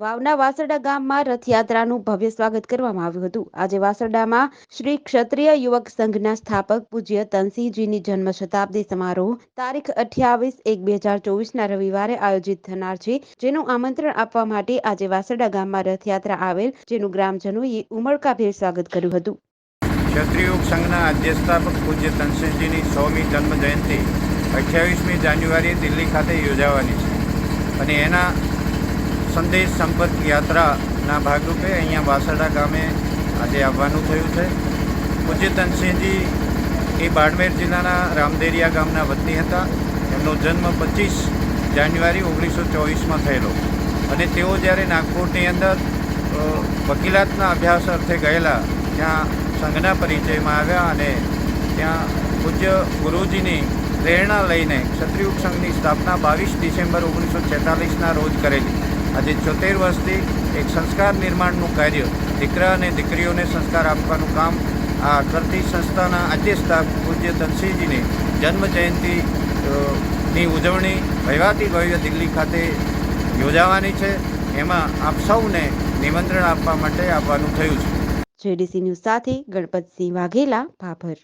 વાવના વાસરડા ગામમાં રથયાત્રાનું ભવ્ય સ્વાગત કરવામાં આવ્યું હતું. આજે વાસરડામાં શ્રી ક્ષત્રિય યુવક સંઘના સ્થાપક પૂજ્ય તનસિંહજીની જન્મ શતાબ્દી સમારોહ તારીખ અઠ્યાવીસ એક બે હજાર ચોવીસના રવિવારે આયોજિત થનાર છે. જેનું આમંત્રણ આપવા માટે આજે વાસરડા ગામમાં રથયાત્રા આવેલ જેનું ગ્રામજનોએ ઉમળકાભેર સ્વાગત કર્યું હતું. ક્ષત્રિયુગ સંઘના અધ્યક્ષ સ્થાપક પૂજ્ય તનસિંહજીની સોમી જન્મ જયંતિ અઠ્યાવીસમી જાન્યુઆરીએ દિલ્હી ખાતે યોજાવાની છે. અને એના સંદેશ સંપર્ક યાત્રાના ભાગરૂપે અહીંયા વાસડા ગામે આજે આવવાનું થયું છે. પૂજ્ય તનસિંહજી એ બાડમેર જિલ્લાના રામદેરિયા ગામના વતની હતા. એમનો જન્મ પચીસ જાન્યુઆરી ઓગણીસો ચોવીસમાં થયેલો. અને તેઓ જ્યારે નાગપુરની અંદર વકીલાતના અભ્યાસ અર્થે ગયેલા, ત્યાં સંઘના પરિચયમાં આવ્યા અને ત્યાં પૂજ્ય ગુરુજીની પ્રેરણા લઈને ક્ષત્રિયુગ સંઘની સ્થાપના બાવીસ ડિસેમ્બર ઓગણીસો છેતાલીસના રોજ કરેલી. આજે છોતેર વર્ષથી એક સંસ્કાર નિર્માણનું કાર્ય, દીકરા અને દીકરીઓને સંસ્કાર આપવાનું કામ આ કરતી સંસ્થાના આજે સ્થાપ પૂજ્ય ધનસિંહજીની જન્મ જયંતિ ની ઉજવણી ભવ્યાતિ ભવ્ય દિલ્હી ખાતે યોજાવાની છે. એમાં આપ સૌને નિમંત્રણ આપવા માટે આવવાનું થયું છે. જેડીસી ન્યૂઝ સાથે ગણપતસિંહ વાઘેલા, ભાભર.